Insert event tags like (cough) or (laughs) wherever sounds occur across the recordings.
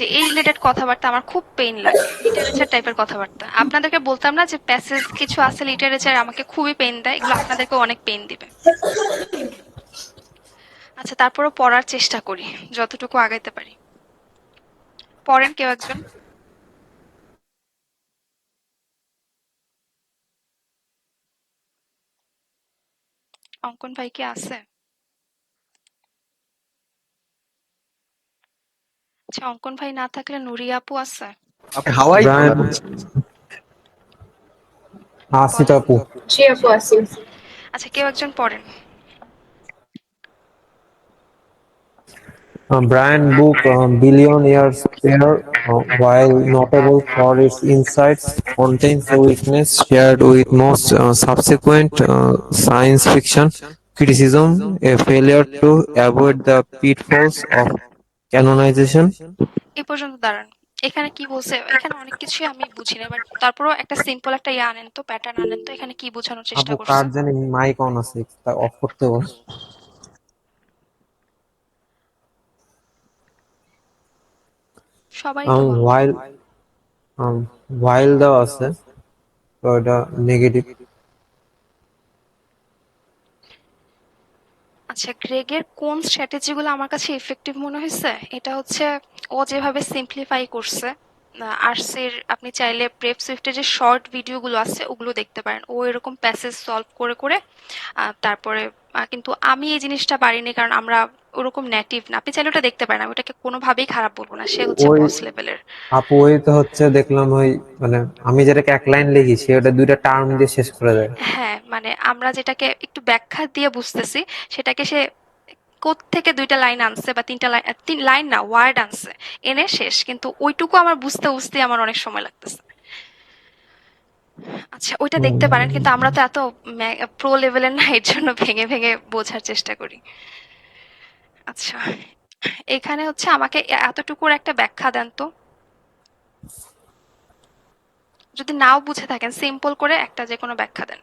যে এই রিলেটেড কথাবার্তা আমার খুব পেইন লাগে লিটারেচার টাইপের কথাবার্তা। আপনাদেরকে বলতাম না যে প্যাসেজ কিছু আছে লিটারেচার আমাকে খুবই পেইন দেয়, এগুলো আপনাদেরকে অনেক পেইন দিবে। আচ্ছা তারপরও পড়ার চেষ্টা করি, যতটুকু আগাইতে পারি। পড়েন কেউ একজন? অঙ্কন ভাই কি আছে? আচ্ছা অঙ্কন ভাই না থাকলে নুরি আপু আছে হাওয়াই ব্রায়ান আপু জি আপু আছি আচ্ছা কেউ একজন পড়েন Uh, Brian book um, Billion Years Fair, uh, while notable for its insights, contains a weakness shared with most uh, subsequent uh, science fiction criticism, a failure to avoid the pitfalls of canonization. এই পর্যন্ত দাঁড়ান। এখানে কি বলছে? এখানে অনেক কিছুই আমি বুঝি না বাট তারপরও একটা সিম্পল একটা ইয়ে আনেন তো প্যাটার্ন আনেন তো এখানে কি বোঝানোর চেষ্টা আপু করছে কার জানি মাইক অন আছে তা অফ করতে বল। সবাই um, while দেওয়া আছে তো এটা নেগেটিভ আচ্ছা গ্রেগের কোন স্ট্র্যাটেজিগুলো আমার কাছে এফেক্টিভ মনে হয়েছে? এটা হচ্ছে ও যেভাবে সিম্পলিফাই করছে আর্টসের আপনি চাইলে প্রেপ সুইফটের যে শর্ট ভিডিওগুলো আছে ওগুলো দেখতে পারেন। ও এরকম প্যাসেজ সলভ করে করে তারপরে কিন্তু আমি এই জিনিসটা পারিনি কারণ আমরা ওরকম নেটিভ না। আপনি চাইলে ওটা দেখতে পারেন আমি ওটাকে কোনোভাবেই খারাপ বলব না সে হচ্ছে বস লেভেলের আপু ওই তো হচ্ছে দেখলাম ওই মানে আমি যেটাকে এক লাইন লিখি সে ওটা দুইটা টার্ম দিয়ে শেষ করে দেয়। হ্যাঁ মানে আমরা যেটাকে একটু ব্যাখ্যা দিয়ে বুঝতেছি সেটাকে সে থেকে দুইটা লাইন আনছে বা তিনটা লাইন তিন লাইন না ওয়ার্ড আনছে। এনে শেষ, কিন্তু ওইটুকু আমার বুঝতে বুঝতে আমার অনেক সময় লাগতেছে। আচ্ছা ওইটা দেখতে পারেন, কিন্তু আমরা তো এত প্রো লেভেলের না, এর জন্য ভেঙে ভেঙে বোঝার চেষ্টা করি। আচ্ছা এখানে হচ্ছে আমাকে এতটুকুর একটা ব্যাখ্যা দেন তো। যদি নাও বুঝে থাকেন সিম্পল করে একটা যে কোনো ব্যাখ্যা দেন।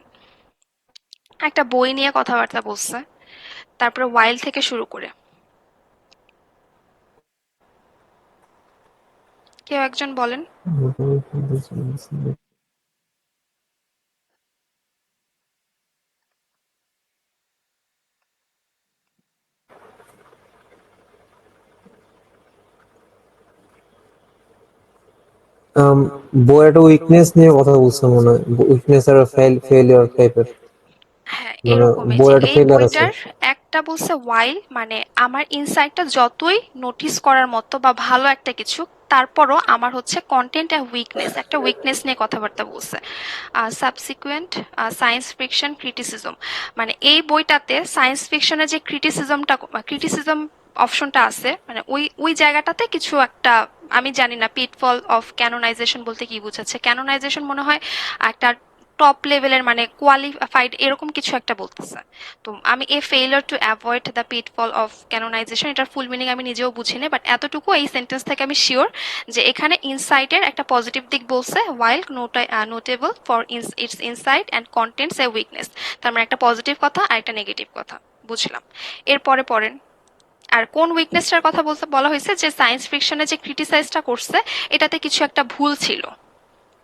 একটা বই নিয়ে কথাবার্তা বলছে। তারপরে ওয়াইল থেকে শুরু করে। কেউ একজন বলেন? Um, বই একটা উইকনেস নিয়ে কথা বলছে মনে হয়। উইকনেস আর ফেলিয়ার টাইপের হ্যাঁ মানে যে একটা এই আছে। একটা বলছে ওয়াইল মানে আমার ইনসাইটটা যতই নোটিস করার মতো বা ভালো একটা কিছু, তারপরও আমার হচ্ছে কন্টেন্ট আর উইকনেস একটা উইকনেস নিয়ে কথাবার্তা বলছে। সাবসিকুয়েন্ট সায়েন্স ফিকশন ক্রিটিসিজম মানে এই বইটাতে সায়েন্স ফিকশনের যে ক্রিটিসিজমটা ক্রিটিসিজম অপশনটা আছে মানে ওই ওই জায়গাটাতে কিছু একটা, আমি জানি না পিটফল অফ ক্যানোনাইজেশন বলতে কি বোঝাচ্ছে? ক্যানোনাইজেশন মনে হয় একটা টপ লেভেলের মানে কোয়ালিফাইড এরকম কিছু একটা বলতেছে। তো আমি a failure to avoid the pitfall of canonization এটার ফুল মিনিং আমি নিজেও বুঝিনি বাট এতটুকু এই সেন্টেন্স থেকে আমি শিওর যে এখানে ইনসাইটের একটা পজিটিভ দিক বলছে while notable for its insight and contents a weakness তার মানে একটা পজিটিভ কথা আর একটা নেগেটিভ কথা, বুঝলাম। এরপরে পড়েন। আর কোন উইকনেসটার কথা বলতে, বলা হয়েছে যে সায়েন্স ফিকশনে যে ক্রিটিসাইজটা করছে, এটাতে কিছু একটা ভুল ছিল।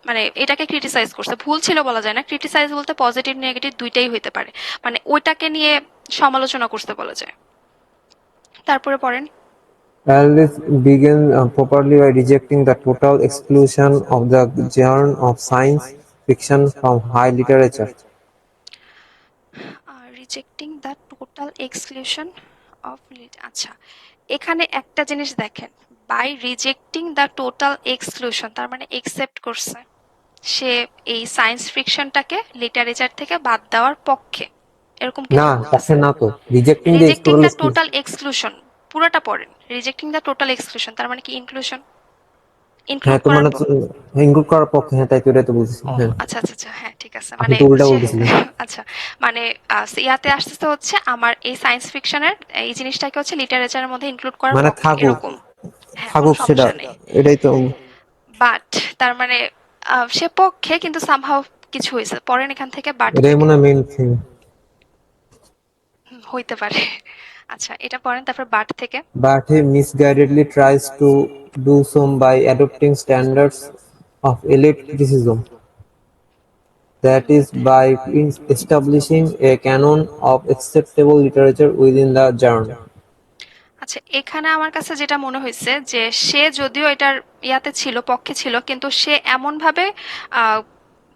মানে এটাকে ক্রিটিসাইজ করছে। ভুল ছিল বলা যায় না। ক্রিটিসাইজ বলতে পজিটিভ নেগেটিভ দুইটাই হইতে পারে। মানে ওইটাকে নিয়ে সমালোচনা করতে বলা যায়। তারপরে পড়েন। Aldous began uh, properly by rejecting the total exclusion of the genre of science fiction from high literature. Rejecting the total exclusion of আচ্ছা। এখানে একটা জিনিস দেখেন। By rejecting the total exclusion তার মানে একসেপ্ট করছে। সে এই সায়েন্স ফিকশনটাকে লিটারেচার থেকে বাদ দেওয়ার পক্ষে। এরকম না। পক্ষে না তো। রিজেক্টিং দ্য টোটাল এক্সক্লুশন পুরোটা পড়েন। রিজেক্টিং দ্য টোটাল এক্সক্লুশন তার মানে কি ইনক্লুশন হ্যাঁ তো মানে ইনক্লুড করার পক্ষে হ্যাঁ তাই তো এটাই তো বলছি আচ্ছা আচ্ছা আচ্ছা হ্যাঁ ঠিক আছে। মানে উল্টা সে- (laughs) আচ্ছা মানে ইয়াতে আসতেছে হচ্ছে আমার এই সায়েন্স ফিকশনের এই জিনিসটাকে হচ্ছে লিটারেচারের মধ্যে ইনক্লুড করার মানে থাকুক। হ্যাঁ, থাকুক সেটা। এটাই তো। বাট তার মানে সে পক্ষে কিন্তু সামহাও কিছু হয়েছে। পরেন এখান থেকে বাড়তে হইতে পারে। (laughs) আচ্ছা এটা পরেন তারপর বাট থেকে। বাটে misguidedly tries to do some by adopting standards of elite criticism that is by establishing a canon of acceptable literature within the journal আচ্ছা এখানে আমার কাছে যেটা মনে হয়েছে যে সে যদিও এটার ইয়াতে ছিল, পক্ষে ছিল, কিন্তু সে এমনভাবে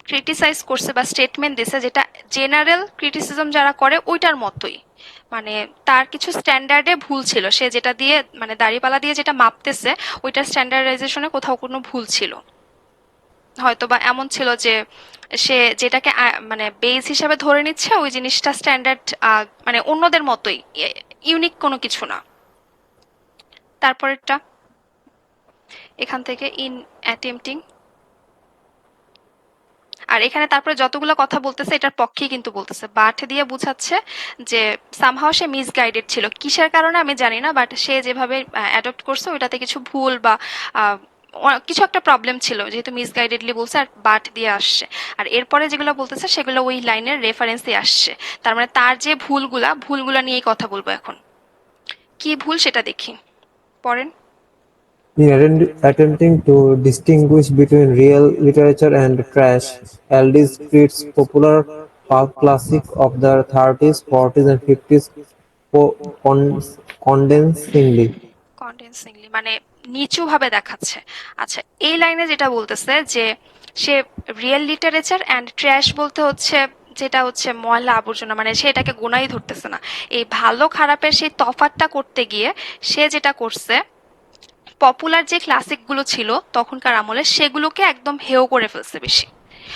ক্রিটিসাইজ করছে বা স্টেটমেন্ট দিছে যেটা জেনারেল ক্রিটিসিজম যারা করে ওইটার মতোই। মানে তার কিছু স্ট্যান্ডার্ডে ভুল ছিল। সে যেটা দিয়ে মানে দাড়িপালা দিয়ে যেটা মাপতেছে, ওইটার স্ট্যান্ডার্ডাইজেশনে কোথাও কোনো ভুল ছিল। হয়তো বা এমন ছিল যে সে যেটাকে মানে বেস হিসাবে ধরে নিচ্ছে, ওই জিনিসটা স্ট্যান্ডার্ড মানে অন্যদের মতোই ইউনিক কোনো কিছু না। তারপরেরটা। এখান থেকে ইন অ্যাটেম্পটিং আর এখানে তারপরে যতগুলো কথা বলতেছে, এটার পক্ষেই কিন্তু বলতেছে। বাট দিয়ে বুঝাচ্ছে যে সামহাও সে মিসগাইডেড ছিল। কিসের কারণে আমি জানি না বাট সে যেভাবে অ্যাডপ্ট করছে, ওইটাতে কিছু ভুল বা কিছু একটা প্রবলেম ছিল, যেহেতু মিসগাইডেডলি বলছে, আর বাট দিয়ে আসছে। আর এরপরে যেগুলো বলতেছে, সেগুলো ওই লাইনের রেফারেন্সে আসছে। তার মানে তার যে ভুলগুলা ভুলগুলা নিয়েই কথা বলব এখন। কি ভুল সেটা দেখি। পড়েন In attempting to distinguish between real literature and trash, Aldous treats popular pulp classic of the 30s, 40s, and 50s po- con- condensingly. কন্ডেন্সিংলি মানে নিচু ভাবে দেখাচ্ছে আচ্ছা এই লাইনে যেটা বলতেছে যে সে রিয়েল লিটারেচার অ্যান্ড ট্র্যাশ বলতে হচ্ছে যেটা হচ্ছে ময়লা আবর্জনা মানে সে এটাকে গোনাই ধরতেছে না। এই ভালো খারাপের সেই তফাতটা করতে গিয়ে সে যেটা করছে পপুলার যে ক্লাসিকগুলো ছিল তখনকার আমলে, সেগুলোকে একদম হেও করে ফেলছে বেশি।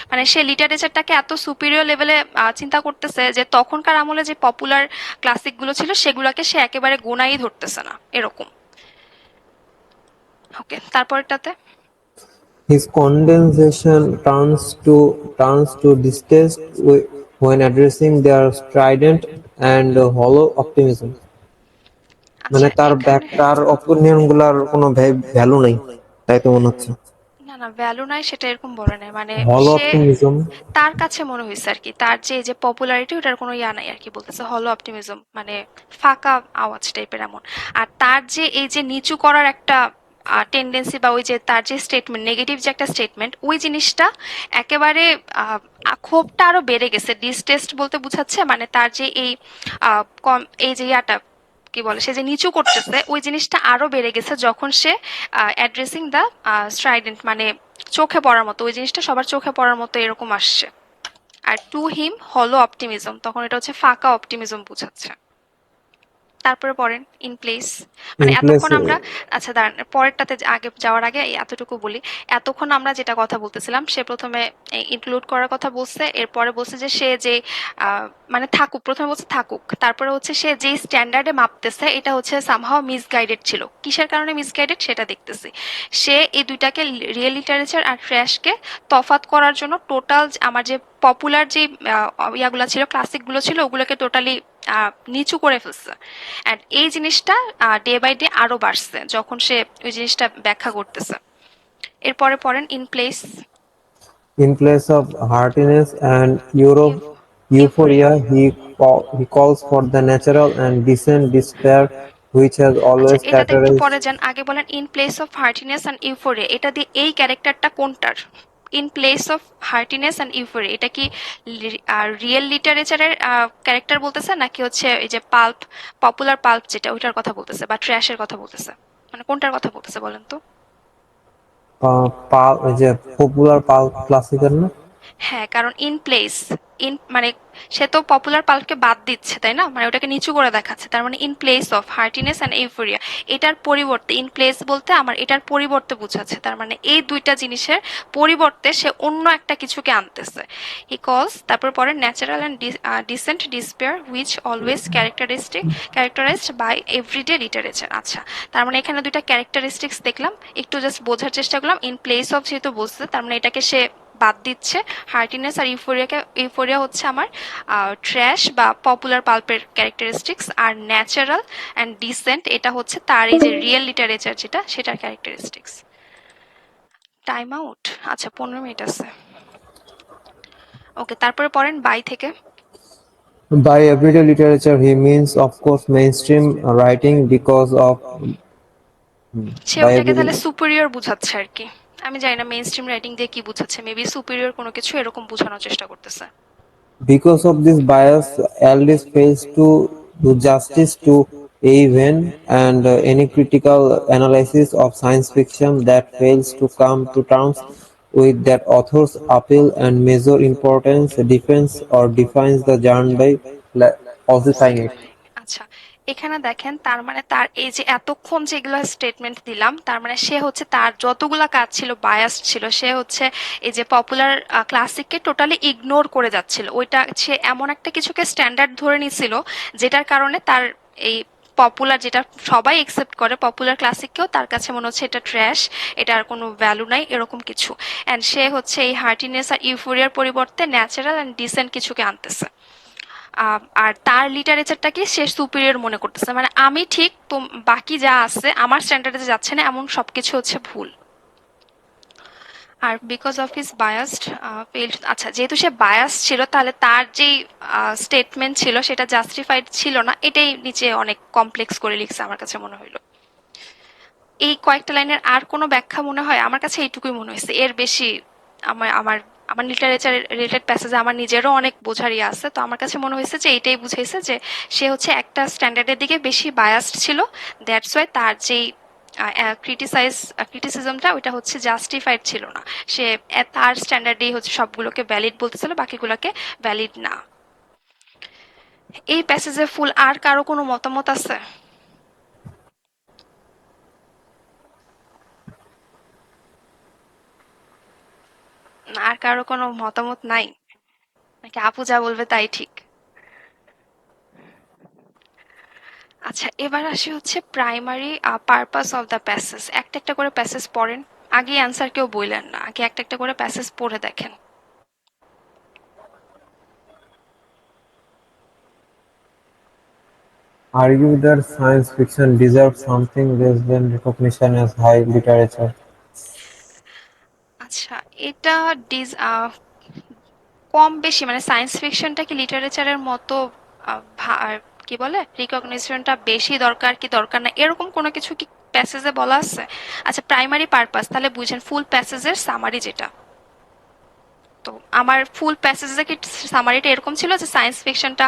মানে সে লিটারেচারটাকে এত সুপিরিয়র লেভেলে চিন্তা করতেছে যে তখনকার আমলে যে পপুলার ক্লাসিকগুলো ছিল, সেগুলোকে সে একেবারে গোনাই ধরতেছে না, এরকম। ওকে তারপরটাতে? His condensation turns to turns to distaste when addressing their strident and hollow optimism. মানে তার ব্যাক তার অপিনিয়নগুলার কোনো ভ্যালু নাই তাই তো মনে হচ্ছে। না না ভ্যালু নাই সেটা এরকম বলে নাই। মানে হল অপটিমিজম তার কাছে মনে হয়েছে আর কি তার যে যে পপুলারিটি ওটার কোনো ইয়া নাই আর কি বলতেছে। হলো অপটিমিজম মানে ফাঁকা আওয়াজ টাইপের এমন। আর তার যে এই যে নিচু করার একটা টেন্ডেন্সি বা ওই যে তার যে স্টেটমেন্ট নেগেটিভ যে একটা স্টেটমেন্ট ওই জিনিসটা একেবারে ক্ষোভটা আরও বেড়ে গেছে। ডিসটেস্ট বলতে বুঝাচ্ছে মানে তার যে এই কম, এই যে ইয়াটা, কি বলে, সে যে নিচু করতেছে, ওই জিনিসটা আরও বেড়ে গেছে যখন সে অ্যাড্রেসিং দ্য স্ট্রাইডেন্ট মানে চোখে পড়ার মতো, ওই জিনিসটা সবার চোখে পড়ার মতো এরকম আসছে। আর টু হিম হলো অপটিমিজম তখন এটা হচ্ছে ফাঁকা অপটিমিজম বোঝাচ্ছে। তারপরে পড়েন ইন প্লেস মানে এতক্ষণ আমরা আচ্ছা দাঁড়ান পরেরটাতে আগে যাওয়ার আগে এতটুকু বলি। এতক্ষণ আমরা যেটা কথা বলতেছিলাম সে প্রথমে ইনক্লুড করার কথা বলছে এরপরে বলছে যে সে যে মানে থাকুক প্রথমে বলছে থাকুক তারপরে হচ্ছে সে যে স্ট্যান্ডার্ডে মাপতেছে এটা হচ্ছে সামহাও মিসগাইডেড ছিল। কিসের কারণে মিসগাইডেড সেটা দেখতেছি। সে এই দুইটাকে রিয়েল লিটারেচার আর ট্র্যাশকে তফাত করার জন্য টোটাল আমার যে পপুলার যে ইয়াগুলো ছিল ক্লাসিকগুলো ছিল ওগুলোকে টোটালি নিচু করে ফেলছে। অ্যান্ড এই জিনিসটা ডে বাই ডে আরও বাড়ছে যখন সে ওই জিনিসটা ব্যাখ্যা করতেছে। এরপরে পড়েন in place in place of heartiness and euro euphoria, he call, he calls for the natural and decent despair which has আচ্ছা always characterized পরে যান। আগে বলেন in place of heartiness and euphoria এটা দিয়ে এই ক্যারেক্টারটা কোনটার? In place of heartiness and euphoria এটা কি রিয়েল লিটারেচারের ক্যারেক্টার বলতেছে? নাকি হচ্ছে এই যে পাল্প পপুলার পাল্প যেটা ওইটার কথা বলতেছে? বা ট্র্যাশের কথা বলতেছে? মানে কোনটার কথা বলতেছে বলেন তো? যে পপুলার পাল্প ক্লাসিক্যাল না? হ্যাঁ কারণ ইন প্লেস ইন মানে সে তো পপুলার পাল্পকে বাদ দিচ্ছে, তাই না? মানে ওটাকে নিচু করে দেখাচ্ছে, তার মানে in place of heartiness and euphoria এটার পরিবর্তে ইন প্লেস বলতে আমার এটার পরিবর্তে বোঝাচ্ছে, তার মানে এই দুইটা জিনিসের পরিবর্তে সে অন্য একটা কিছুকে আনতেছে। হি কলস তারপর পরে natural and decent despair which always characteristic characterized by everyday literature আচ্ছা তার মানে এখানে দুইটা ক্যারেক্টারিস্টিক্স দেখলাম, একটু জাস্ট বোঝার চেষ্টা করলাম ইন প্লেস অফ যেহেতু বলছে, তার মানে এটাকে সে বাদ দিচ্ছে হার্টিনেস আর ইউফোরিয়াকে ইউফোরিয়া হচ্ছে আমার ট্র্যাশ বা পপুলার পাল্পের ক্যারেক্টারিস্টিক্স আর ন্যাচারাল অ্যান্ড ডিসেন্ট এটা হচ্ছে তার এই যে রিয়েল লিটারেচার যেটা সেটার ক্যারেক্টারিস্টিক্স টাইম আউট আচ্ছা পনেরো মিনিট আছে ওকে তারপরে পড়েন বাই থেকে By everyday literature, he means, of course, mainstream writing because of. Hmm. সে ওটাকে তাহলে সুপিরিয়র বোঝাচ্ছে আর কি আমি জানি না মেইন স্ট্রিম রাইটিং দিয়ে কি বুঝাচ্ছে মেবি সুপিরিয়র কোনো কিছু এরকম বোঝানোর চেষ্টা করতেছে। Because of this bias Aldiss fails to do justice to even and any critical analysis of science fiction that fails to come to terms with that author's appeal and major importance defence or defiance the journal by of the senate এখানে দেখেন, তার মানে তার এই যে এতক্ষণ যেগুলো statement দিলাম, তার মানে সে হচ্ছে তার যতগুলা কাজ ছিল বায়াস ছিল, সে হচ্ছে এই যে পপুলার ক্লাসিককে টোটালি ইগনোর করে যাচ্ছিল। ওইটা সে এমন একটা কিছুকে স্ট্যান্ডার্ড ধরে নিছিল, যেটার কারণে তার এই পপুলার যেটা সবাই একসেপ্ট করে পপুলার ক্লাসিককেও তার কাছে মনে হচ্ছে এটা ট্র্যাশ এটা আর কোনো ভ্যালু নাই, এরকম কিছু। অ্যান্ড সে হচ্ছে এই হার্টিনেস আর ইউফোরিয়ার পরিবর্তে ন্যাচারাল অ্যান্ড ডিসেন্ট কিছুকে আনতেছে। আর তার লিটারেচারটাকে সে সুপিরিয়র মনে করতেছে। মানে আমি ঠিক তো বাকি যা আছে, আমার স্ট্যান্ডার্ডে যাচ্ছে না, এমন সব কিছু হচ্ছে ভুল। আর বিকজ অফ হিজ বায়াসড আচ্ছা যেহেতু সে বায়াস ছিল, তাহলে তার যেই স্টেটমেন্ট ছিল, সেটা জাস্টিফাইড ছিল না, এটাই নিচে অনেক কমপ্লেক্স করে লিখছে আমার কাছে মনে হইল। এই কয়েকটা লাইনের আর কোনো ব্যাখ্যা মনে হয়? আমার কাছে এইটুকুই মনে হয়েছে এর বেশি আমার আমার আমার লিটারেচার রিলেটেড প্যাসেজে আমার নিজেরও অনেক বোঝার ইয়ে আছে। তো আমার কাছে মনে হয়েছে যে এইটাই বুঝাইছে যে সে হচ্ছে একটা স্ট্যান্ডার্ডের দিকে বেশি বায়াসড ছিল। দ্যাটস ওয়াই তার যেই ক্রিটিসাইজ ক্রিটিসিজমটা ওইটা হচ্ছে জাস্টিফাইড ছিল না। সে তার স্ট্যান্ডার্ডেই হচ্ছে সবগুলোকে ভ্যালিড বলতেছিল, বাকিগুলোকে ভ্যালিড না। এই প্যাসেজে ফুল আর কারও কোনো মতামত আছে? আর কারও কোনো মতামত নাই। নাকি আপু যা বলবে তাই ঠিক? আচ্ছা এবার আসি হচ্ছে primary purpose of the passage একটা একটা করে প্যাসেজ পড়েন। আগে অ্যান্সার কেউ বললেন না। আগে একটা একটা করে প্যাসেজ পড়ে দেখেন। Argue that science fiction deserves something less than recognition as high literature. আচ্ছা এটা ডিজ কম বেশি মানে সায়েন্স ফিকশনটা কি লিটারেচারের মতো কি বলে রিকগনিশনটা বেশি দরকার কি দরকার না? এরকম কোনো কিছু কি প্যাসেজে বলা আছে? আচ্ছা প্রাইমারি পারপাস তাহলে বুঝেন ফুল প্যাসেজের সামারি যেটা। তো আমার ফুল প্যাসেজে কি সামারিটা এরকম ছিল যে সায়েন্স ফিকশনটা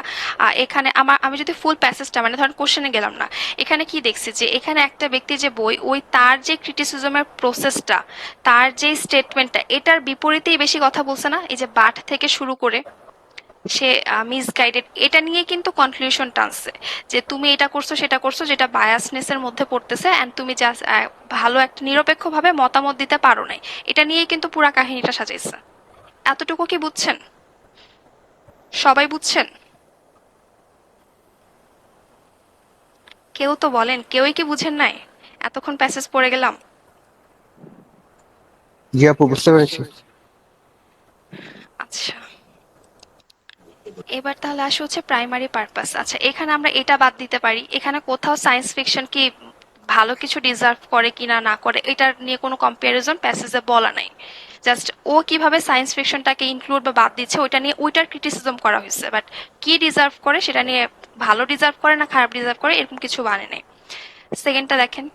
এখানে আমার, আমি যদি ফুল প্যাসেজটা মানে ধরেন কোশ্চেনে গেলাম না, এখানে কি দেখছি যে এখানে একটা ব্যক্তি যে বই, ওই তার যে ক্রিটিসিজমের প্রসেসটা তার যে স্টেটমেন্টটা এটার বিপরীতেই বেশি কথা বলছে না? এই যে বাট থেকে শুরু করে সে মিসগাইডেড এটা নিয়ে কিন্তু কনক্লুশন টানছে যে তুমি এটা করছ, সেটা করছ, যেটা বায়াসনেসের মধ্যে পড়তেছে অ্যান্ড তুমি জাস্ট ভালো একটা নিরপেক্ষভাবে মতামত দিতে পারো নাই। এটা নিয়েই কিন্তু পুরা কাহিনীটা সাজাইছে। এতটুকু কি বুঝছেন? সবাই বুঝছেন? কেউ তো বলেন কেউই কি বুঝেন নাই? এতক্ষণ প্যাসেজ পড়ে গেলাম। জি আপু বুঝতে পেরেছি। আচ্ছা। এবার তাহলে আসে হচ্ছে প্রাইমারি পারপাস আচ্ছা এখানে আমরা এটা বাদ দিতে পারি। এখানে কোথাও সায়েন্স ফিকশন কি ভালো কিছু ডিজার্ভ করে কিনা না করে এটা নিয়ে কোনো কম্প্যারিজন প্যাসেজে বলা নাই। জাস্ট ও কীভাবে সায়েন্স ফিকশনটাকে ইনক্লুড বা বাদ দিচ্ছে ওইটা নিয়ে ওইটার ক্রিটিসিজম করা হয়েছে। বাট কি ডিজার্ভ করে সেটা নিয়ে ভালো ডিজার্ভ করে না খারাপ ডিজার্ভ করে এরকম কিছু মানে নেই। সেকেন্ডটা দেখেন।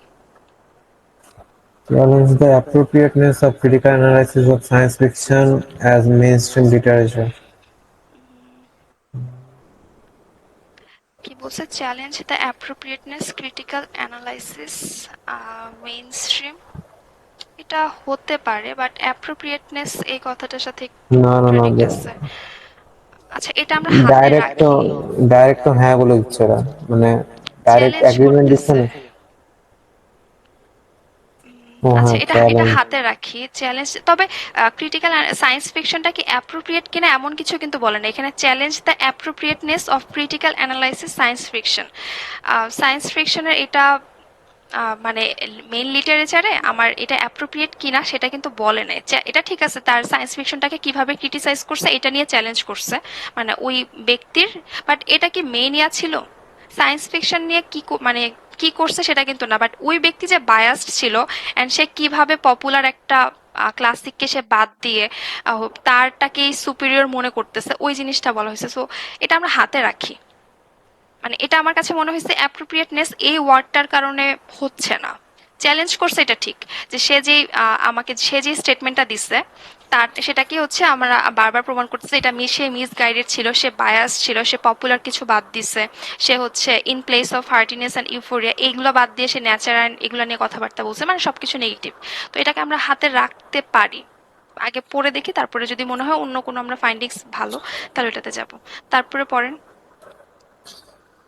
Challenge the appropriateness of critical analysis of science fiction as mainstream literature. কি বলছে? Challenge the appropriateness critical analysis mainstream এটা হতে পারে বাট অ্যাপ্রোপ্রিয়েটনেস এই কথাটার সাথে না না না আচ্ছা এটা আমরা হাতে ডাইরেক্ট রাখি। ডাইরেক্ট তো হ্যাঁ বলে দিচ্ছে ওরা মানে ডাইরেক্ট এগ্রিমেন্ট দিচ্ছে না। আচ্ছা হ্যাঁ এটা এটা হাতে রাখি। চ্যালেঞ্জ তবে ক্রিটিক্যাল সায়েন্স ফিকশনটা কি অ্যাপ্রোপ্রিয়েট কিনা এমন কিছু কিন্তু বলে না। এখানে challenge the appropriateness of critical analysis science fiction science ফিকশনের এটা মানে মেইন লিটারেচারে আমার এটা অ্যাপ্রোপ্রিয়েট কিনা সেটা কিন্তু বলে নাই। এটা ঠিক আছে, তার সায়েন্স ফিকশনটাকে কীভাবে ক্রিটিসাইজ করছে এটা নিয়ে চ্যালেঞ্জ করছে। মানে ওই ব্যক্তির বাট এটা কি মেইন ইয়া ছিল? সায়েন্স ফিকশন নিয়ে কি মানে কি করছে সেটা কিন্তু না বাট ওই ব্যক্তি যে বায়াসড ছিল অ্যান্ড সে কীভাবে পপুলার একটা ক্লাসিককে সে বাদ দিয়ে তারটাকেই সুপিরিয়র মনে করতেছে, ওই জিনিসটা বলা হয়েছে। সো এটা আমরা হাতে রাখি। মানে এটা আমার কাছে মনে হয়েছে অ্যাপ্রোপ্রিয়েটনেস এই ওয়ার্ডটার কারণে হচ্ছে না। চ্যালেঞ্জ করছে এটা ঠিক, যে সে যে আমাকে সে যে স্টেটমেন্টটা দিচ্ছে তার সেটাকে হচ্ছে আমরা বারবার প্রমাণ করতেছে এটা মি, সে মিস গাইডেড ছিল, সে বায়াস ছিল, সে পপুলার কিছু বাদ দিছে, সে হচ্ছে in place of heartiness and euphoria এইগুলো বাদ দিয়ে সে ন্যাচারাল এগুলো নিয়ে কথাবার্তা বলছে মানে সব কিছু নেগেটিভ তো এটাকে আমরা হাতে রাখতে পারি। আগে পড়ে দেখি, তারপরে যদি মনে হয় অন্য কোনো আমরা ফাইন্ডিংস ভালো, তাহলে এটাতে যাব। তারপরে পড়েন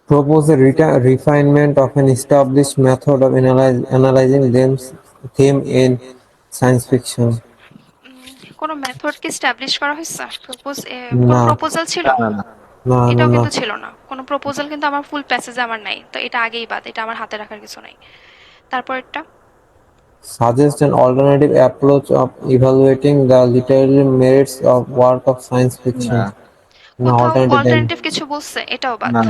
propose a refinement of an established method of analyze- analyzing them theme in science fiction. কোনো মেথড কি স্ট্যাবলিশ করা হয়েছে প্রপোজ কোনো। প্রপোজাল ছিল না এটাও কিন্তু ছিল না কোনো প্রপোজাল কিন্তু আমার ফুল প্যাসেজে আমার নাই তো এটা আগেই বাদ এটা আমার হাতে রাখার কিছু নাই তারপর একটা suggest an alternative approach of evaluating the literary merits of work of science fiction. না অল্টারনেটিভ কিছু বলছে এটাও বাদ না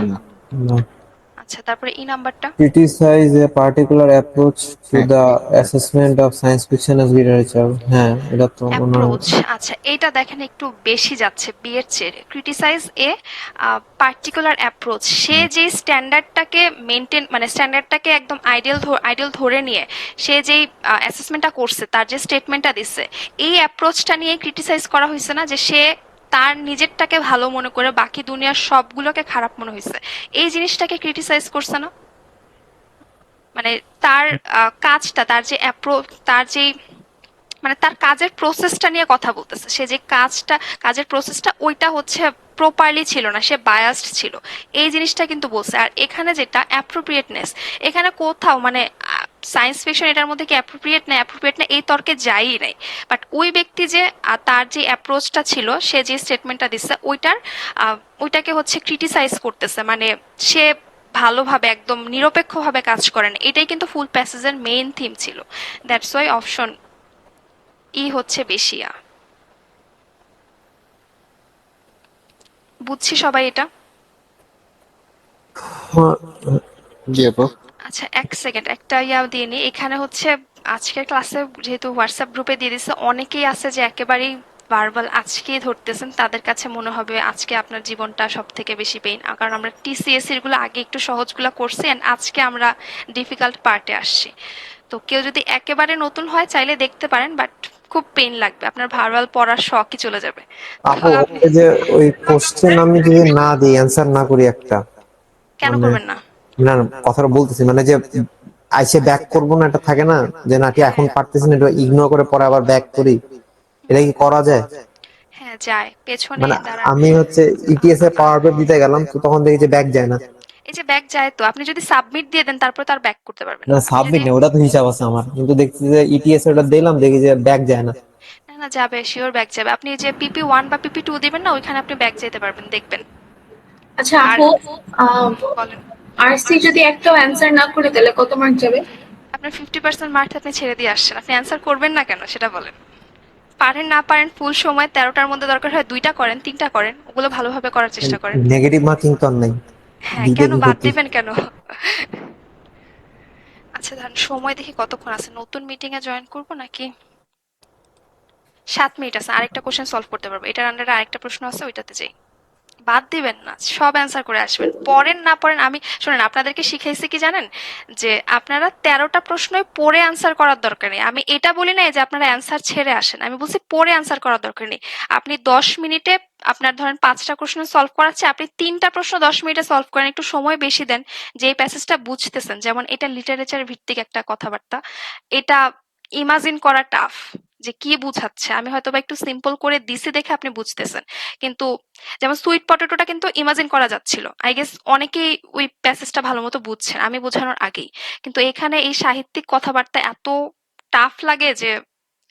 আচ্ছা তারপরে ই নাম্বারটা? Criticize a particular approach to the assessment of science fiction as literature. হ্যাঁ এটা তো অ্যাপ্রোচ আচ্ছা এটা দেখেন একটু বেশি যাচ্ছে বিয়ের চেয়ে। ক্রিটিসাইজ এ পার্টিকুলার অ্যাপ্রোচ সে যে স্ট্যান্ডার্ডটাকে মেনটেন মানে স্ট্যান্ডার্ডটাকে একদম আইডিয়াল আইডিয়াল ধরে নিয়ে সে যেই অ্যাসেসমেন্টটা করছে তার যে স্টেটমেন্টটা দিচ্ছে এই অ্যাপ্রোচটা নিয়ে ক্রিটিসাইজ করা হয়েছে না যে সে তার নিজেরটাকে ভালো মনে করে বাকি দুনিয়ার সবগুলোকে খারাপ মনে হয়েছে এই জিনিসটাকে ক্রিটিসাইজ করছে না? মানে তার কাজটা তার যে অ্যাপ্রো তার যে মানে তার কাজের প্রসেসটা নিয়ে কথা বলতেছে। সে যে কাজটা কাজের প্রসেসটা ওইটা হচ্ছে প্রপারলি ছিল না সে বায়াসড ছিল। এই জিনিসটা কিন্তু বলছে। আর এখানে যেটা অ্যাপ্রোপ্রিয়েটনেস এখানে কোথাও মানে সায়েন্স ফিকশন এটার মধ্যে কি অ্যাপ্রোপ্রিয়েট না অ্যাপ্রোপ্রিয়েট না, এই তর্কে যাই নাই। বাট ওই ব্যক্তি যে তার যে অ্যাপ্রোচটা ছিল, সে যে স্টেটমেন্টটা দিচ্ছে ওইটার ওইটাকে হচ্ছে ক্রিটিসাইজ করতেছে। মানে সে ভালোভাবে একদম নিরপেক্ষভাবে কাজ করেন এটাই কিন্তু ফুল প্যাসেজের মেইন থিম ছিল। দ্যাটস ওয়াই অপশন ই হচ্ছে বেশিয়া বুঝছি সবাই এটা? জি আচ্ছা এক সেকেন্ড একটা ইয়া দিয়ে নি। এখানে হচ্ছে আজকের ক্লাসে যেহেতু হোয়াটসঅ্যাপ গ্রুপে দিয়ে দিচ্ছে অনেকেই আছে যে একেবারেই বারবার আজকেই ধরতেছেন তাদের কাছে মনে হবে আজকে আপনার জীবনটা সব থেকে বেশি পেইন কারণ আমরা টিসিএস এরগুলো আগে একটু সহজগুলো করছি অ্যান্ড আজকে আমরা ডিফিকাল্ট পার্টে আসছি। তো কেউ যদি একেবারে নতুন হয় চাইলে দেখতে পারেন বাট খুব পেইন লাগবে। আপনার ভারবাল পড়ার শখই চলে যাবে। আপু যে ওই কোশ্চেন আমি যদি না দিই অ্যান্সার না করি একটা। কেন মানে- করবেন না? না না, কথাটা বলতেছি মানে যে আইসে ব্যাক করব না এটা থাকে না যে নাকি এখন পারতেছি না এটা ইগনোর করে পরে আবার ব্যাক করি। এটা কি করা যায়? হ্যাঁ যায়। পেছনে মানে আমি হচ্ছে ইটিএস এর পাওয়ার পে দিতে গেলাম তো তখন দেখি যে ব্যাক যায় না। এই যে ব্যাক যায় তো আপনি যদি সাবমিট দিয়ে দেন তারপর তার ব্যাক করতে পারবেন না। সাবমিট নেই ওটা তো হিসাব আছে আমার। কিন্তু দেখছি যে ইটিএস ওটা দিলাম দেখি যে ব্যাক যায় না। না না যাবে শিওর ব্যাক যাবে। আপনি যে পিপি ওয়ান বা পিপি টু দিবেন না ওইখানে আপনি ব্যাক যেতে পারবেন দেখবেন। আচ্ছা আর- আপু বলেন। আরসি যদি একটাও অ্যান্সার না করে তাহলে কত মার্ক যাবে? আপনার ফিফটি পার্সেন্ট মার্কস আপনি ছেড়ে দিয়ে আসছেন। আপনি অ্যান্সার করবেন না কেন? সেটা বলেন। পারেন না পারেন ফুল সময় তেরোটার মধ্যে দরকার হয় দুইটা করেন তিনটা করেন ওগুলো ভালোভাবে করার চেষ্টা করেন। নেগেটিভ মার্কিং তো নাই। হ্যাঁ কেন বাদ দিবেন কেন? আচ্ছা ধরেন সময় দেখি কতক্ষণ আছে। নতুন মিটিং এ জয়েন করব নাকি? সাত মিনিট আছে আরেকটা কোশ্চেন সলভ করতে পারব। এটার আন্ডারে আরেকটা প্রশ্ন আছে ওইটাতে যাই। বাদ দিবেন না, সব অ্যান্সার করে আসবেন। পড়েন না পড়েন, আমি শুনেন, আপনাদেরকে শিখাইছি কি জানেন? যে আপনারা তেরোটা প্রশ্নই পড়ে অ্যান্সার করার দরকার নেই। আমি এটা বলি না যে আপনারা অ্যান্সার ছেড়ে আসেন। আমি বলছি পড়ে অ্যান্সার করার দরকার নেই। আপনি দশ মিনিটে আপনার ধরেন পাঁচটা প্রশ্ন সলভ করাচ্ছে, আপনি তিনটা প্রশ্ন দশ মিনিটে সলভ করেন, একটু সময় বেশি দেন যে এই প্যাসেজটা বুঝতেছেন। যেমন এটা লিটারেচার ভিত্তিক একটা কথাবার্তা। এটা ইমাজিন করা টাফ যে কি বুঝাচ্ছে? আমি হয়তো বা একটু সিম্পল করে দিছি দেখে আপনি বুঝতেছেন। কিন্তু যেমন সুইট পটেটোটা কিন্তু ইমাজিন করা যাচ্ছিল। আই গেস অনেকেই ওই প্যাসেজটা ভালো মতো বুঝছেন, আমি বোঝানোর আগেই। কিন্তু এখানে এই সাহিত্যিক কথাবার্তা এত টাফ লাগে যে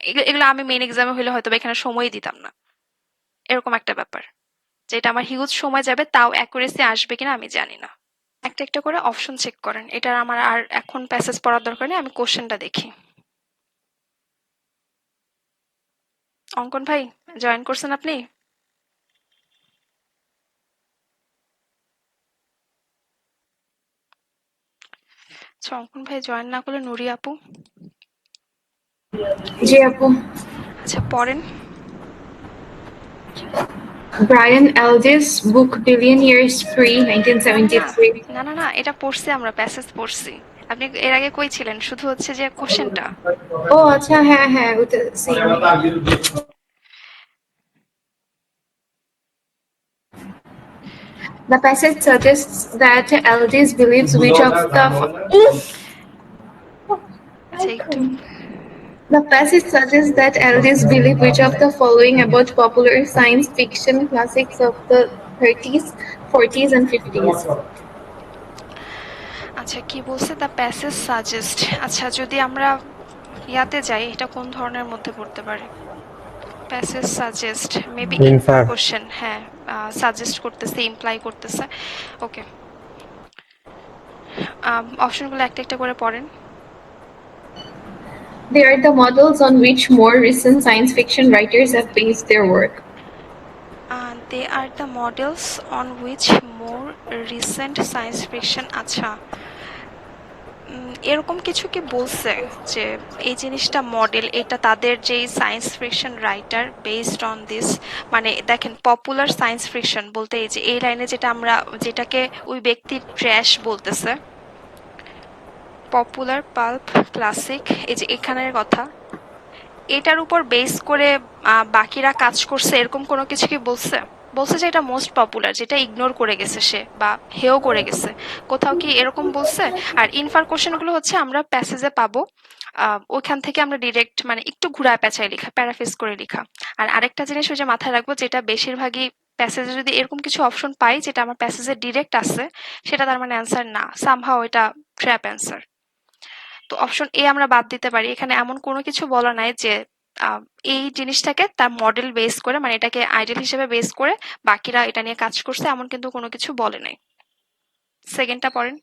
এগুলো আমি মেন এক্সামে হলে হয়তো এখানে সময়ই দিতাম না। এরকম একটা ব্যাপার। যেটা আমার হিউজ সময় যাবে, তাও অ্যাকুরেসি আসবে কিনা আমি জানি না। একটা একটা করে অপশন চেক করেন। এটার আমার আর এখন প্যাসেজ পড়ার দরকার নেই, আমি কোশ্চেনটা দেখি। অঙ্কন ভাই জয়েন করছেন আপনি? আচ্ছা অঙ্কন ভাই জয়েন না করলে নুরি আপু? জি আপু। আচ্ছা পড়েন। Brian Brian Aldiss book Billionaires Free 1973 না না না এটা পড়ছি আমরা প্যাসেজ পড়ছি। আপনি এর আগে কই ছিলেন শুধু হচ্ছে যে কোশ্চেনটা ও আচ্ছা হ্যাঁ হ্যাঁ ওটা. The passage suggests that Aldiss believes which of the! আচ্ছা The passage suggests that Aldous believed which of the following about popular science fiction classics of the 30s, 40s, and 50s. আচ্ছা কি বলছে দ্য প্যাসেজ সাজেস্ট আচ্ছা যদি আমরা ইয়াতে যাই এটা কোন ধরনের মধ্যে পড়তে পারে প্যাসেজ সাজেস্ট মেবি. কোশ্চেন হ্যাঁ সাজেস্ট করতেছে ইমপ্লাই করতেছে ওকে অপশনগুলো একটা একটা করে পড়েন They are the models on which more recent science fiction writers have based their work. They are the models on which more recent science fiction আচ্ছা um, এরকম কিছু কি বলছে যে এই জিনিসটা মডেল এটা তাদের যেই science fiction writer based on this মানে দেখেন পপুলার সায়েন্স ফিকশন বলতে এই যে এই লাইনে যেটা আমরা, যেটাকে ওই ব্যক্তির ট্র্যাশ বলতেছে পপুলার পাল্প ক্লাসিক এই যে এখানের কথা, এটার উপর বেস করে বাকিরা কাজ করছে, এরকম কোনো কিছু কি বলছে? বলছে যে এটা মোস্ট পপুলার যেটা ইগনোর করে গেছে সে বা হেও করে গেছে। কোথাও কি এরকম বলছে? আর ইনফার কোশ্চেনগুলো হচ্ছে, আমরা প্যাসেজে পাবো। ওইখান থেকে আমরা ডিরেক্ট মানে একটু ঘুরায় পেঁচায় লেখা প্যারাফেস করে লেখা। আর আরেকটা জিনিস ওই যে মাথায় রাখব, যেটা বেশিরভাগই প্যাসেজে যদি এরকম কিছু অপশন পাই, যেটা আমার প্যাসেজে ডিরেক্ট আছে সেটা তার মানে অ্যান্সার না। সামহাও এটা ট্র্যাপ অ্যান্সার তো অপশন এ আমরা বাদ দিতে পারি। এখানে এমন কোনো কিছু বলা নাই যে এই জিনিসটাকে তার মডেল বেস করে মানে এটাকে আইডিয়াল হিসেবে বেস করে বাকিরা এটা নিয়ে কাজ করছে এমন কিন্তু কোনো কিছু বলে নাই সেকেন্ডটা পড়েন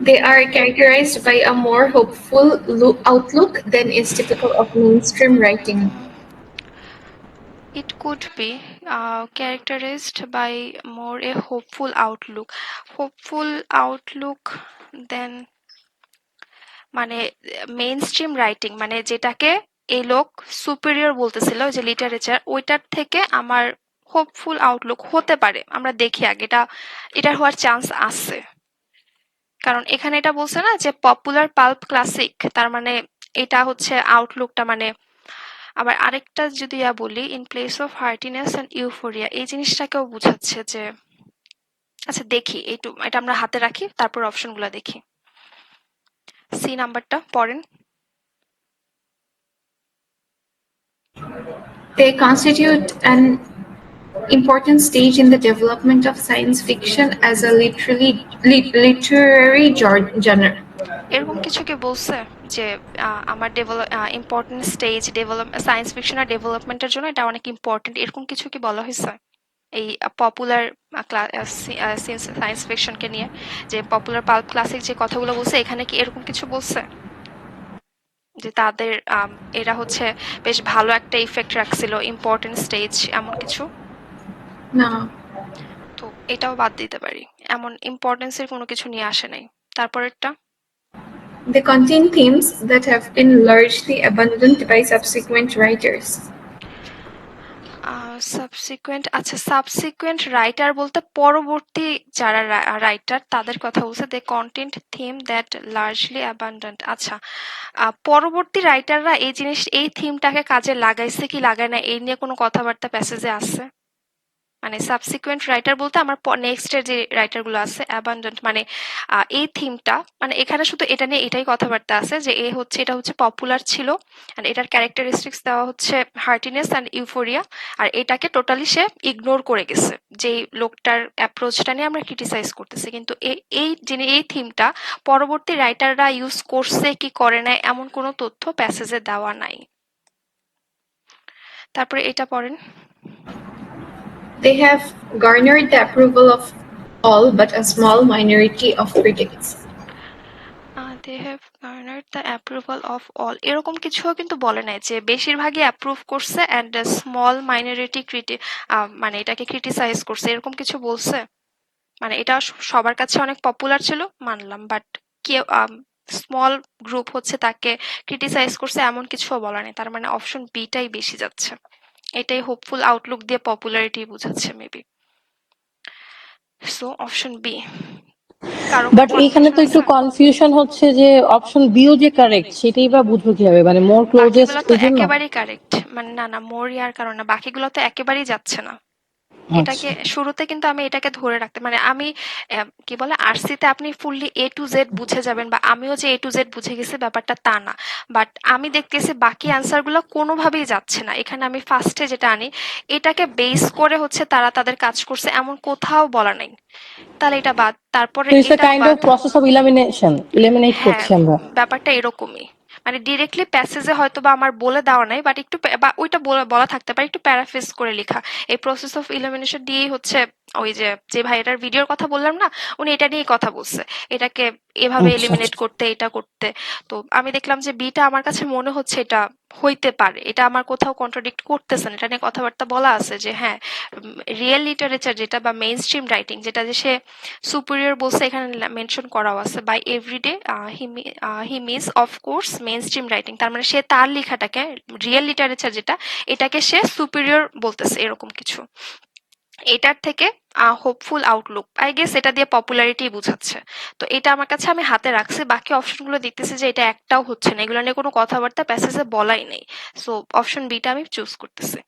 They are characterized by a more hopeful lo- outlook than is typical of mainstream writing. It could be uh, characterized by more a hopeful outlook. Hopeful outlook then মানে মেইন স্ট্রিম রাইটিং মানে যেটাকে এই লোক superior বলতেছিল, যে literature ওইটার থেকে আমার হোপফুল আউটলুক হতে পারে। আমরা দেখি আগে, এটা এটা হওয়ার চান্স আছে। কারণ এখানে এটা বলছে না যে পপুলার পাল্প ক্লাসিক তার মানে এটা হচ্ছে আউটলুকটা মানে আবার আরেকটা যদি বলি in place of heartiness and euphoria এই জিনিসটাকেও বোঝাচ্ছে যে আচ্ছা দেখি, এইটু, এটা আমরা হাতে রাখি, তারপর অপশনগুলো দেখি। সি নাম্বারটা পড়েন They constitute an important stage in the development of science fiction as a literally lit- literary genre. এরকম কিছু কি বলছে যে আমার develop important stage develop science ফিকশনের ডেভেলপমেন্টের জন্য এটা অনেক ইম্পর্টেন্ট এরকম কিছু কি বলা হয়েছে এই পপুলার সায়েন্স ফিকশনকে নিয়ে যে পপুলার পাল্প ক্লাসিক যে কথাগুলো বলছে এখানে কি এরকম কিছু বলছে? যে তাদের এরা হচ্ছে বেশ ভালো একটা ইফেক্ট রাখছিল ইম্পর্টেন্ট স্টেজ এমন কিছু? না। তো এটাও বাদ দিতে পারি। এমন ইম্পর্টেন্সের কোনো কিছু নিয়ে আসে নাই। তারপরেরটা? They contain themes that have been largely abandoned by subsequent writers. Subsequent আচ্ছা সাবসিকুয়েন্ট রাইটার বলতে পরবর্তী যারা রাইটার তাদের কথা বলছে they content theme that largely abandoned আচ্ছা পরবর্তী রাইটাররা এই জিনিস, এই থিমটাকে কাজে লাগাইছে কি লাগায় না, এই নিয়ে কোনো কথাবার্তা প্যাসেজে আছে? মানে সাবসিকুয়েন্ট রাইটার বলতে আমার নেক্সটের যে রাইটারগুলো আছে অ্যাবান্ডেন্ট মানে এই থিমটা মানে এখানে শুধু এটা নিয়ে এটাই কথাবার্তা আছে যে এ হচ্ছে, এটা হচ্ছে পপুলার ছিল আর এটার ক্যারেক্টারিস্টিক্স দেওয়া হচ্ছে হার্টিনেস অ্যান্ড ইউফোরিয়া আর এটাকে টোটালি সে ইগনোর করে গেছে। যে লোকটার অ্যাপ্রোচটা নিয়ে আমরা ক্রিটিসাইজ করতেছি। কিন্তু এই যিনি, এই থিমটা পরবর্তী রাইটাররা ইউজ করছে কি করে নাই এমন কোনো তথ্য প্যাসেজে দেওয়া নাই। তারপরে এটা পড়েন। They have garnered the approval of all but a small minority of critics. They have garnered the approval of all এরকম কিছুও কিন্তু বলে নাই যে বেশিরভাগই অ্যাপ্রুভ করছে অ্যান্ড স্মল মাইনরিটি ক্রিটি মানে এটাকে ক্রিটিসাইজ করছে। এরকম কিছু বলছে? মানে এটা সবার কাছে অনেক পপুলার ছিল, মানলাম বাট কেউ স্মল গ্রুপ হচ্ছে তাকে ক্রিটিসাইজ করছে, এমন কিছুও বলা নেই। তার মানে অপশন বিটাই বেশি যাচ্ছে। এটাই হোপফুল আউটলুক দিয়ে পপুলারিটি বোঝাচ্ছে maybe so option B but এখানে তো একটু কনফিউশন হচ্ছে যে অপশন বিও যে কারেক্ট সেটাই বা বুঝব কীভাবে? মানে মোর ক্লোজেস্ট একেবারেই কারেক্ট মানে না না মোর ইয়ার কারণে বাকিগুলো তো একেবারেই যাচ্ছে না। এটাকে। শুরুতে কিন্তু আমি এটাকে ধরে রাখতে মানে আমি কি বলে আরসিতে আপনি ফুললি এ টু জেড বুঝে যাবেন বা আমিও যে এ টু জেড বুঝে গেছি ব্যাপারটা তা না। বাট আমি দেখতেছি বাকি অ্যান্সারগুলো কোনোভাবেই যাচ্ছে না। এখানে আমি ফার্স্টে যেটা আনি এটাকে বেস করে হচ্ছে তারা তাদের কাজ করছে এমন কোথাও বলা নাই। তাহলে এটা বাদ তারপরে এটা kind of process of elimination eliminate হ্যাঁ করছি আমরা। ব্যাপারটা এরকমই। মানে ডিরেক্টলি প্যাসেজে হয়তো বা আমার বলে দেওয়া নাই বাট একটু বা ওইটা বলা থাকতে পারে, একটু প্যারাফেস করে লেখা। এই প্রসেস অফ ইলিমিনেশন দিয়েই হচ্ছে ওই যে যে ভাইটার ভিডিওর কথা বললাম না উনি এটা নিয়েই কথা বলছে। এটাকে এভাবে এলিমিনেট আচ্ছা। করতে এটা করতে। তো আমি দেখলাম যে বিটা আমার কাছে মনে হচ্ছে এটা হইতে পারে। এটা আমার কোথাও কন্ট্রাডিক্ট করতেছে না। এটা নিয়ে কথাবার্তা বলা আছে যে হ্যাঁ রিয়েল লিটারেচার যেটা বা মেইন স্ট্রিম রাইটিং যেটা যে সে সুপিরিয়র বলছে এখানে মেনশন করাও আছে by everyday he miss of course mainstream writing তার মানে সে তার লেখাটাকে রিয়েল লিটারেচার যেটা এটাকে সে সুপিরিয়র বলতেছে এরকম কিছু। এটার থেকে হোপফুল আউটলুক আই গেস এটা দিয়ে পপুলারিটি বুঝাচ্ছে। তো এটা আমার কাছে আমি হাতে রাখছি, বাকি অপশনগুলো দেখতেছি যে এটা একটাও হচ্ছে না। এগুলো নিয়ে কোনো কথাবার্তা প্যাসেজে বলাই নেই। সো অপশন বিটা আমি চুজ করতেছি।